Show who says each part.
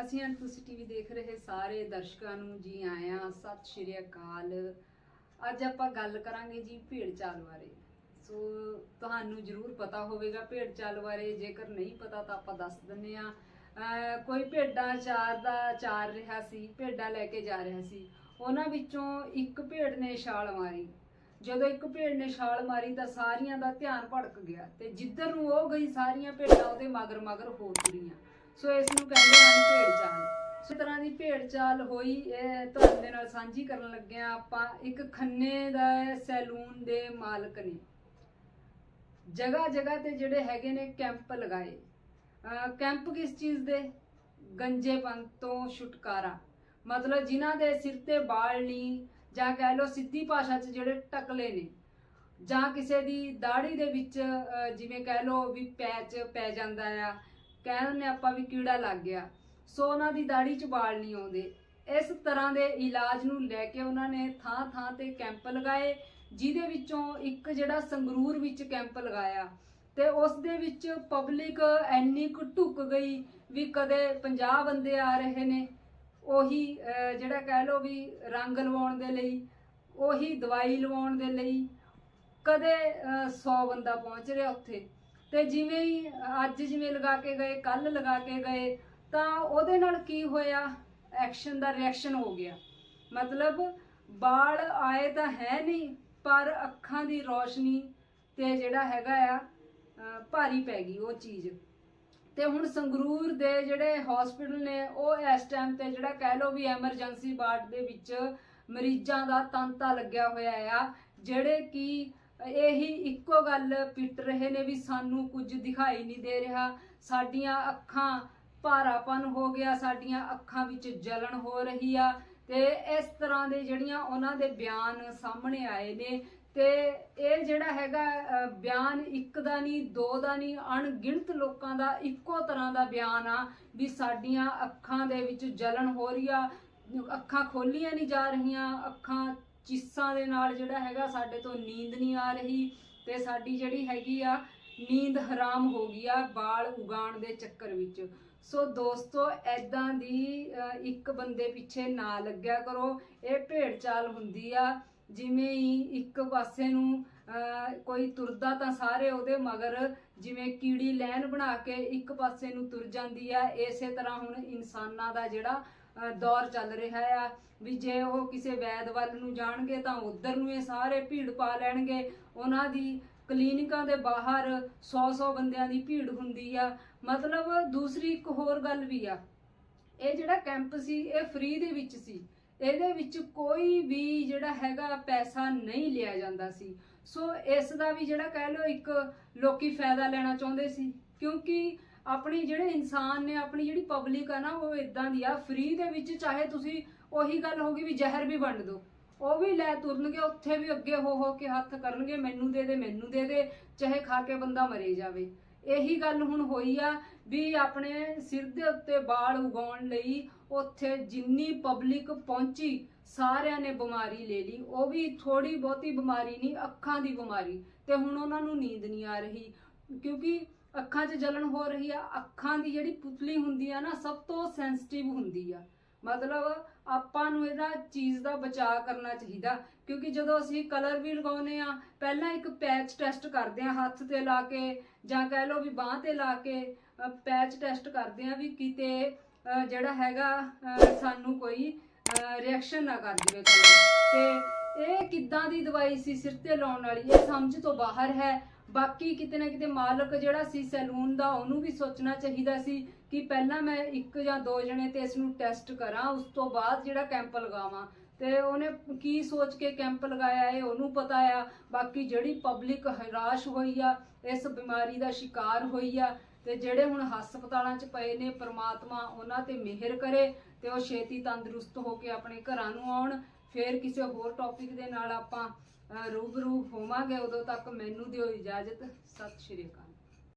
Speaker 1: ਅਸੀਂ ਹਾਂ ਤੁਸੀਂ ਟੀਵੀ ਦੇਖ ਰਹੇ ਸਾਰੇ ਦਰਸ਼ਕਾਂ ਨੂੰ, ਜੀ ਆਇਆਂ, ਸਤਿ ਸ਼੍ਰੀ ਅਕਾਲ। ਅੱਜ ਆਪਾਂ ਗੱਲ ਕਰਾਂਗੇ ਜੀ ਭੇੜ ਚਾਲ ਬਾਰੇ। ਸੋ ਤੁਹਾਨੂੰ ਜ਼ਰੂਰ ਪਤਾ ਹੋਵੇਗਾ ਭੇੜ ਚਾਲ ਬਾਰੇ, ਜੇਕਰ ਨਹੀਂ ਪਤਾ ਤਾਂ ਆਪਾਂ ਦੱਸ ਦਿੰਨੇ ਆ ਕੋਈ ਭੇਡਾਂ ਚਾਰ ਦਾ, ਚਾਰ ਰਿਹਾ ਸੀ, ਭੇਡਾਂ ਲੈ ਕੇ ਜਾ ਰਿਹਾ ਸੀ। ਉਹਨਾਂ ਵਿੱਚੋਂ ਇੱਕ ਭੇਡ ਨੇ ਛਾਲ ਮਾਰੀ। ਜਦੋਂ ਇੱਕ ਭੇਡ ਨੇ ਛਾਲ ਮਾਰੀ ਤਾਂ ਸਾਰੀਆਂ ਦਾ ਧਿਆਨ ਭੜਕ ਗਿਆ ਤੇ ਜਿੱਧਰ ਨੂੰ ਉਹ ਗਈ, ਸਾਰੀਆਂ ਭੇਡਾਂ ਉਹਦੇ ਮਗਰ ਮਗਰ ਹੋ ਤੁਰੀਆਂ। ਸੋ ਇਸ ਨੂੰ ਕਹਿੰਦੇ ਹਨ ਭੇਡ ਚਾਲ ਸੋ ਇਸ ਤਰ੍ਹਾਂ ਦੀ ਭੇਡ ਚਾਲ ਹੋਈ, ਇਹ ਤੁਹਾਡੇ ਨਾਲ ਸਾਂਝੀ ਕਰਨ ਲੱਗਿਆ ਆਪਾਂ। ਇੱਕ ਖੰਨੇ ਦਾ ਸੈਲੂਨ ਦੇ ਮਾਲਕ ਨੇ। ਜਗ੍ਹਾ ਜਗ੍ਹਾ ਤੇ ਜਿਹੜੇ ਹੈਗੇ ਨੇ ਕੈਂਪ ਲਗਾਏ। ਅਹ ਕੈਂਪ ਕਿਸ ਚੀਜ਼ ਦੇ? ਗੰਜੇਪਨ ਤੋਂ ਛੁਟਕਾਰਾ। ਮਤਲਬ ਜਿਨ੍ਹਾਂ ਦੇ ਸਿਰ ਤੇ ਵਾਲ ਨਹੀਂ ਜਾਂ ਕਹਿ ਲਓ ਸਿੱਧੀ ਭਾਸ਼ਾ 'ਚ ਜਿਹੜੇ ਟਕਲੇ ਨੇ। ਜਾਂ ਕਿਸੇ ਦੀ ਦਾੜੀ ਦੇ ਵਿੱਚ ਜਿਵੇਂ ਕਹਿ ਲਓ ਵੀ ਪੈਚ ਪੈ ਜਾਂਦਾ ਆ ਕਹਿ ਕਹਿੰਦੇ ਆਪਾਂ ਵੀ ਕੀੜਾ ਲੱਗ ਗਿਆ। ਸੋ ਉਹਨਾਂ ਦੀ ਦਾੜੀ 'ਚ ਵਾਲ ਨਹੀਂ ਆਉਂਦੇ। ਇਸ ਤਰ੍ਹਾਂ ਦੇ ਇਲਾਜ ਨੂੰ ਲੈ ਕੇ ਉਹਨਾਂ ਨੇ ਥਾਂ ਥਾਂ ਤੇ ਕੈਂਪ ਲਗਾਏ, ਜਿਹਦੇ ਵਿੱਚੋਂ ਇੱਕ ਜਿਹੜਾ ਸੰਗਰੂਰ ਵਿੱਚ ਕੈਂਪ ਲਗਾਇਆ। ਤੇ ਉਸ ਦੇ ਵਿੱਚ ਪਬਲਿਕ ਐਨੀ ਕੁ ਢੁੱਕ ਗਈ ਵੀ ਕਦੇ 50 ਬੰਦੇ ਆ ਰਹੇ ਨੇ। ਉਹੀ ਜਿਹੜਾ ਕਹਿ ਲਓ ਵੀ ਰੰਗ ਲਵਾਉਣ ਦੇ ਲਈ, ਉਹੀ ਦਵਾਈ ਲਵਾਉਣ ਦੇ ਲਈ ਕਦੇ 100 ਬੰਦਾ ਪਹੁੰਚ ਰਿਹਾ ਉੱਥੇ। ਤੇ ਜਿਵੇਂ ਹੀ ਅੱਜ ਜਿਵੇਂ ਲਗਾ ਕੇ ਗਏ ਕੱਲ ਲਗਾ ਕੇ ਗਏ, ਤਾਂ ਉਹਦੇ ਨਾਲ ਕੀ ਹੋਇਆ? ਐਕਸ਼ਨ ਦਾ ਰਿਐਕਸ਼ਨ ਹੋ ਗਿਆ। ਮਤਲਬ ਬਾਲ ਆਏ ਤਾਂ ਹੈ ਨਹੀਂ, ਪਰ ਅੱਖਾਂ ਦੀ ਰੋਸ਼ਨੀ ਤੇ ਜਿਹੜਾ ਹੈਗਾ ਆ ਭਾਰੀ ਪੈ ਗਈ ਉਹ ਚੀਜ਼। ਤੇ ਹੁਣ ਸੰਗਰੂਰ ਦੇ ਜਿਹੜੇ ਹਸਪੀਟਲ ਨੇ, ਉਹ ਇਸ ਟਾਈਮ ਤੇ ਜਿਹੜਾ ਕਹਿ ਲਓ ਵੀ ਐਮਰਜੈਂਸੀ ਵਾਰਡ ਦੇ ਵਿੱਚ ਮਰੀਜ਼ਾਂ ਦਾ ਤਾਂਤਾ ਲੱਗਿਆ ਹੋਇਆ ਆ, ਜਿਹੜੇ ਕਿ ਇਹੀ ਇੱਕੋ ਗੱਲ ਪਿੱਟ ਰਹੇ ਨੇ ਵੀ ਸਾਨੂੰ ਕੁਝ ਦਿਖਾਈ ਨਹੀਂ ਦੇ ਰਿਹਾ। ਸਾਡੀਆਂ ਅੱਖਾਂ ਭਾਰਾਪਨ ਹੋ ਗਿਆ, ਸਾਡੀਆਂ ਅੱਖਾਂ ਵਿੱਚ ਜਲਣ ਹੋ ਰਹੀ ਆ ਤੇ ਇਸ ਤਰ੍ਹਾਂ ਦੇ ਜਿਹੜੀਆਂ ਉਹਨਾਂ ਦੇ ਬਿਆਨ ਸਾਹਮਣੇ ਆਏ ਨੇ ਤੇ ਇਹ ਜਿਹੜਾ ਹੈਗਾ ਬਿਆਨ ਇੱਕ ਦਾ ਨਹੀਂ, ਦੋ ਦਾ ਨਹੀਂ, ਅਣਗਿਣਤ ਲੋਕਾਂ ਦਾ ਇੱਕੋ ਤਰ੍ਹਾਂ ਦਾ ਬਿਆਨ ਆ ਵੀ ਸਾਡੀਆਂ ਅੱਖਾਂ ਦੇ ਵਿੱਚ ਜਲਣ ਹੋ ਰਹੀ ਆ। ਅੱਖਾਂ ਖੋਲੀਆਂ ਨਹੀਂ ਜਾ ਰਹੀਆਂ, ਅੱਖਾਂ ਚੀਸਾਂ ਦੇ ਨਾਲ ਜਿਹੜਾ ਹੈਗਾ ਸਾਡੇ ਤੋਂ ਨੀਂਦ ਨਹੀਂ ਆ ਰਹੀ ਤੇ ਸਾਡੀ ਜਿਹੜੀ ਹੈਗੀ ਆ, ਨੀਂਦ ਹਰਾਮ ਹੋ ਗਈ ਆ ਵਾਲ ਉਗਾਉਣ ਦੇ ਚੱਕਰ ਵਿੱਚ। ਸੋ ਦੋਸਤੋ ਐਦਾਂ ਦੀ ਇੱਕ ਬੰਦੇ ਪਿੱਛੇ ਨਾ ਲੱਗਿਆ ਕਰੋ। ਇਹ ਭੇਡ ਚਾਲ ਹੁੰਦੀ ਆ, ਜਿਵੇਂ ਹੀ ਇੱਕ ਪਾਸੇ ਨੂੰ ਕੋਈ ਤੁਰਦਾ ਤਾਂ ਸਾਰੇ ਉਹਦੇ ਮਗਰ, ਜਿਵੇਂ ਕੀੜੀ ਲੈਨ ਬਣਾ ਕੇ ਇੱਕ ਪਾਸੇ ਨੂੰ ਤੁਰ ਜਾਂਦੀ ਆ, ਇਸੇ ਤਰ੍ਹਾਂ ਹੁਣ ਇਨਸਾਨਾਂ ਦਾ ਜਿਹੜਾ ਦੌਰ ਚੱਲ ਰਿਹਾ ਆ ਵੀ ਜੇ ਉਹ ਕਿਸੇ ਵੈਦ ਵੱਲ ਨੂੰ ਜਾਣਗੇ ਤਾਂ ਉਧਰ ਨੂੰ ਇਹ ਸਾਰੇ ਭੀੜ ਪਾ ਲੈਣਗੇ। ਉਹਨਾਂ ਦੀ ਕਲੀਨਿਕਾਂ ਦੇ ਬਾਹਰ 100-100 ਬੰਦਿਆਂ ਦੀ ਭੀੜ ਹੁੰਦੀ ਆ। ਮਤਲਬ ਦੂਸਰੀ ਇੱਕ ਹੋਰ ਗੱਲ ਵੀ ਆ। ਇਹ ਜਿਹੜਾ ਕੈਂਪ ਸੀ, ਇਹ ਫ੍ਰੀ ਦੇ ਵਿੱਚ ਸੀ। ਇਹਦੇ ਵਿੱਚ ਕੋਈ ਵੀ ਜਿਹੜਾ ਹੈਗਾ ਪੈਸਾ ਨਹੀਂ ਲਿਆ ਜਾਂਦਾ ਸੀ। ਸੋ ਇਸ ਦਾ ਵੀ ਜਿਹੜਾ ਕਹਿ ਲਓ ਇੱਕ ਲੋਕੀ ਫਾਇਦਾ ਲੈਣਾ ਚਾਹੁੰਦੇ ਸੀ। ਕਿਉਂਕਿ ਆਪਣੀ ਜਿਹੜੇ ਇਨਸਾਨ ਨੇ, ਆਪਣੀ ਜਿਹੜੀ ਪਬਲਿਕ ਆ ਨਾ, ਉਹ ਇਦਾਂ ਦੀ ਆ ਫ੍ਰੀ ਦੇ ਵਿੱਚ ਚਾਹੇ ਤੁਸੀਂ ਉਹੀ ਗੱਲ ਹੋ ਗਈ ਵੀ ਜ਼ਹਿਰ ਵੀ ਵੰਡ ਦਿਓ। ਉਹ ਵੀ ਲੈ ਤੁਰਨਗੇ, ਉੱਥੇ ਵੀ ਅੱਗੇ ਹੋ ਹੋ ਕੇ ਹੱਥ ਕਰਨਗੇ, ਮੈਨੂੰ ਦੇ ਦੇ, ਮੈਨੂੰ ਦੇ ਦੇ, ਚਾਹੇ ਖਾ ਕੇ ਬੰਦਾ ਮਰੇ ਜਾਵੇ। ਇਹੀ ਗੱਲ ਹੁਣ ਹੋਈ ਆ ਵੀ ਆਪਣੇ ਸਿਰ ਦੇ ਉੱਤੇ ਵਾਲ ਉਗਾਉਣ ਲਈ ਉੱਥੇ ਜਿੰਨੀ ਪਬਲਿਕ ਪਹੁੰਚੀ, ਸਾਰਿਆਂ ਨੇ ਬਿਮਾਰੀ ਲੈ ਲਈ। ਉਹ ਵੀ ਥੋੜੀ ਬਹੁਤੀ ਬਿਮਾਰੀ ਨਹੀਂ, ਅੱਖਾਂ ਦੀ ਬਿਮਾਰੀ। ਤੇ ਹੁਣ ਉਹਨਾਂ ਨੂੰ ਨੀਂਦ ਨਹੀਂ ਆ ਰਹੀ। ਕਿਉਂਕਿ ਅੱਖਾਂ 'ਚ ਜਲਨ ਹੋ ਰਹੀ ਆ, ਅੱਖਾਂ ਦੀ ਜਿਹੜੀ ਪੁਤਲੀ ਹੁੰਦੀ ਆ ਨਾ, ਸਭ ਤੋਂ ਸੈਂਸਿਟਿਵ ਹੁੰਦੀ ਆ। ਮਤਲਬ ਆਪਾਂ ਨੂੰ ਇਹਦਾ ਚੀਜ਼ ਦਾ ਬਚਾਅ ਕਰਨਾ ਚਾਹੀਦਾ, ਕਿਉਂਕਿ ਜਦੋਂ ਅਸੀਂ ਕਲਰ ਵੀ ਲਗਾਉਨੇ ਆ, ਪਹਿਲਾਂ ਇੱਕ ਪੈਚ ਟੈਸਟ ਕਰਦੇ ਆ, ਹੱਥ ਤੇ ਲਾ ਕੇ ਜਾਂ ਕਹਿ ਲਓ ਵੀ ਬਾਹ ਤੇ ਲਾ ਕੇ ਪੈਚ ਟੈਸਟ ਕਰਦੇ ਆ ਵੀ ਕਿਤੇ ਜਿਹੜਾ ਹੈਗਾ ਸਾਨੂੰ ਕੋਈ ਰਿਐਕਸ਼ਨ ਨਾ ਕਰ ਦੇਵੇ ਕਲਰ ਤੇ ਇਹ ਕਿੱਦਾਂ ਦੀ ਦਵਾਈ ਸੀ, ਸਿਰ ਤੇ ਲਾਉਣ ਵਾਲੀ, ਇਹ ਸਮਝ ਤੋਂ ਬਾਹਰ ਹੈ। ਬਾਕੀ ਕਿਤੇ ਨਾ ਕਿਤੇ ਮਾਲਕ ਜਿਹੜਾ ਸੀ ਸੈਲੂਨ ਦਾ, ਉਹਨੂੰ ਵੀ ਸੋਚਣਾ ਚਾਹੀਦਾ ਸੀ ਕਿ ਪਹਿਲਾਂ ਮੈਂ ਇੱਕ ਜਾਂ ਦੋ ਜਣੇ ਤੇ ਇਸ ਨੂੰ ਟੈਸਟ ਕਰਾਂ, ਉਸ ਤੋਂ ਬਾਅਦ ਜਿਹੜਾ ਕੈਂਪ ਲਗਾਵਾਂ। ਤੇ ਉਹਨੇ ਕੀ ਸੋਚ ਕੇ ਕੈਂਪ ਲਗਾਇਆ ਇਹ ਉਹਨੂੰ ਪਤਾ ਆ। ਬਾਕੀ ਜਿਹੜੀ ਪਬਲਿਕ ਹਰਾਸ਼ ਹੋਈ ਆ, ਇਸ ਬਿਮਾਰੀ ਦਾ ਸ਼ਿਕਾਰ ਹੋਈ ਆ, ਤੇ ਜਿਹੜੇ ਹੁਣ ਹਸਪਤਾਲਾਂ 'ਚ ਪਏ ਨੇ ਪ੍ਰਮਾਤਮਾ ਉਹਨਾਂ ਤੇ ਮਿਹਰ ਕਰੇ ਤੇ ਉਹ ਛੇਤੀ ਤੰਦਰੁਸਤ ਹੋ ਕੇ ਆਪਣੇ ਘਰਾਂ ਨੂੰ ਆਉਣ। ਫੇਰ ਕਿਸੇ ਹੋਰ ਟੌਪਿਕ ਦੇ ਨਾਲ ਆਪਾਂ ਰੂਬਰੂ ਹੋਵਾਂਗੇ, ਉਦੋਂ ਤੱਕ ਮੈਨੂੰ ਦਿਓ ਇਜਾਜ਼ਤ। ਸਤਿ ਸ਼੍ਰੀ ਅਕਾਲ।